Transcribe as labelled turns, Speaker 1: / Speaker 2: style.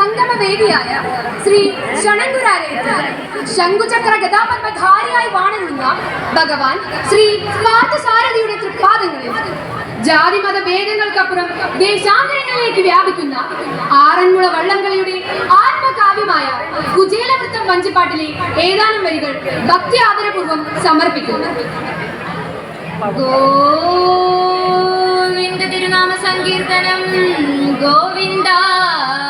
Speaker 1: സംഗമവേദിയായ ശ്രീ ഷണങ്കുരാലയത്ത് ശംഖുചക്ര ഗതാപത്മധാരിയായി വാണിരുന്ന ഭഗവാൻ ശ്രീ പാർത്ഥസാരഥിയുടെ തൃപ്പാദങ്ങളിൽ ജാതിമത ഭേദങ്ങൾക്കപ്പുറം ദേശാന്തരങ്ങളിലേക്ക് വ്യാപിക്കുന്ന ആറന്മുള വള്ളംകളിയുടെ ആത്മകാവ്യമായ കുചേലവൃത്തം വഞ്ചിപ്പാട്ടിലെ ഏതാനും വരികൾ ഭക്തി ആദരപൂർവം സമർപ്പിക്കുന്നു. ഗോവിന്ദ തിരുനാമ സങ്കീർത്തനം ഗോവിന്ദാരി